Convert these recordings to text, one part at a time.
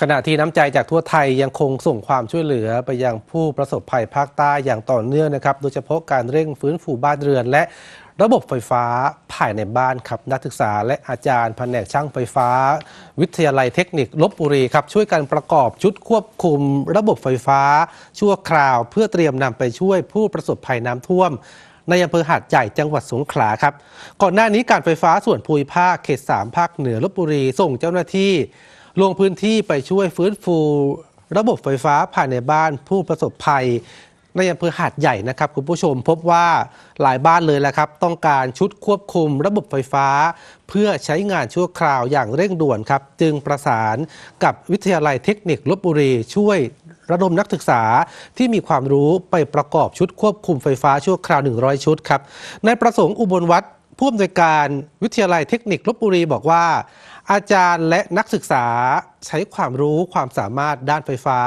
ขณะที่น้ำใจจากทั่วไทยยังคงส่งความช่วยเหลือไปยังผู้ประสบภัยภาคใต้อย่างต่อเนื่องนะครับ โดยเฉพาะการเร่งฟื้นฟูบ้านเรือน และระบบไฟฟ้าภายในบ้านครับนักศึกษาและอาจารย์แผนกช่างไฟฟ้า วิทยาลัยเทคนิคลบบุรีครับช่วยกันประกอบชุดควบคุม ระบบไฟฟ้า ชั่วคราว เพื่อเตรียมนำไปช่วยผู้ประสบภัยน้ำท่วมในอำเภอหาดใหญ่จังหวัดสงขลาครับ ก่อนหน้านี้การไฟฟ้าส่วนภูมิภาคเขต 3 ภาคเหนือลบบุรีส่งเจ้าหน้าที่ ลงพื้นที่ไปช่วยฟื้นฟูระบบไฟฟ้าภายในบ้านผู้ประสบภัยในอำเภอหาดใหญ่นะครับคุณผู้ชมพบว่าหลายบ้านเลยแหละครับ ต้องการชุดควบคุมระบบไฟฟ้า เพื่อใช้งานชั่วคราวอย่างเร่งด่วนครับ จึงประสานกับวิทยาลัยเทคนิคลบบุรีช่วยระดมนักศึกษาที่มีความรู้ไปประกอบชุดควบคุมไฟฟ้าชั่วคราว 100 ชุดครับนายประสงค์อุบลวัฒน์ ผู้อำนวยการวิทยาลัยเทคนิคลบบุรีบอกว่า อาจารย์และนักศึกษาใช้ความรู้ความสามารถด้านไฟฟ้า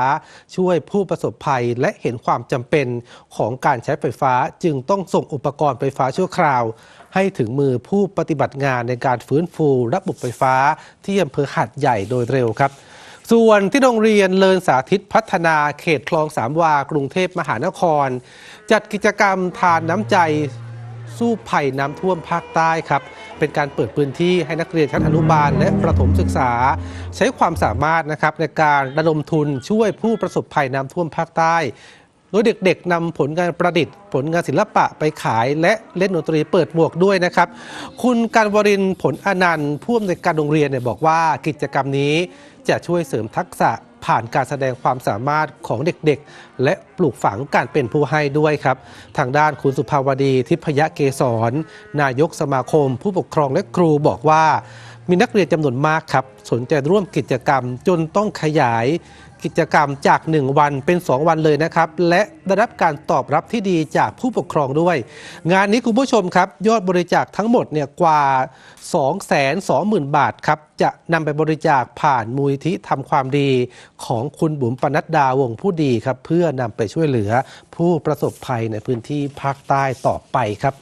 ช่วยผู้ประสบภัยและเห็นความจำเป็นของการใช้ไฟฟ้าจึงต้องส่งอุปกรณ์ไฟฟ้าชั่วคราว ให้ถึงมือผู้ปฏิบัติงานในการฟื้นฟูระบบไฟฟ้าที่อำเภอหัดใหญ่โดยเร็วครับส่วนที่โรงเรียนเลินสาธิตพัฒนาเขตคลองสามวากรุงเทพมหานคร จัดกิจกรรมทานน้ำใจ สู้ภัยน้ำท่วมภาคใต้ครับ เป็นการเปิดพื้นที่ให้นักเรียนชั้นอนุบาลและประถมศึกษา ใช้ความสามารถนะครับในการระดมทุนช่วยผู้ประสบภัยน้ำท่วมภาคใต้โดยเด็กๆนำผลงานประดิษฐ์ ผลงานศิลปะไปขายและเล่นดนตรีเปิดหมวกด้วยนะครับ คุณการวรินผลอนันต์ผู้อำนวยการโรงเรียนเนี่ยบอกว่ากิจกรรมนี้จะช่วยเสริมทักษะ ผ่านการแสดงความสามารถของเด็กๆ และปลูกฝังการเป็นผู้ให้ด้วยครับ ทางด้านคุณสุภาวดีทิพยเกษรนายกสมาคม ผู้ปกครองและครูบอกว่า มีนักเรียนจำนวนมากครับสนใจร่วมกิจกรรมจนต้องขยายกิจกรรมจาก 1 วันเป็น 2 วันเลยนะครับ และได้รับการตอบรับที่ดีจากผู้ปกครองด้วย งานนี้คุณผู้ชมครับ ยอดบริจาคทั้งหมดเนี่ยกว่า 220,000 บาทครับ จะนำไปบริจาคผ่านมูลที่ทำความดีของคุณบุ๋มปนัดดาวงผู้ดีครับ เพื่อนำไปช่วยเหลือผู้ประสบภัยในพื้นที่ภาคใต้ต่อไปครับ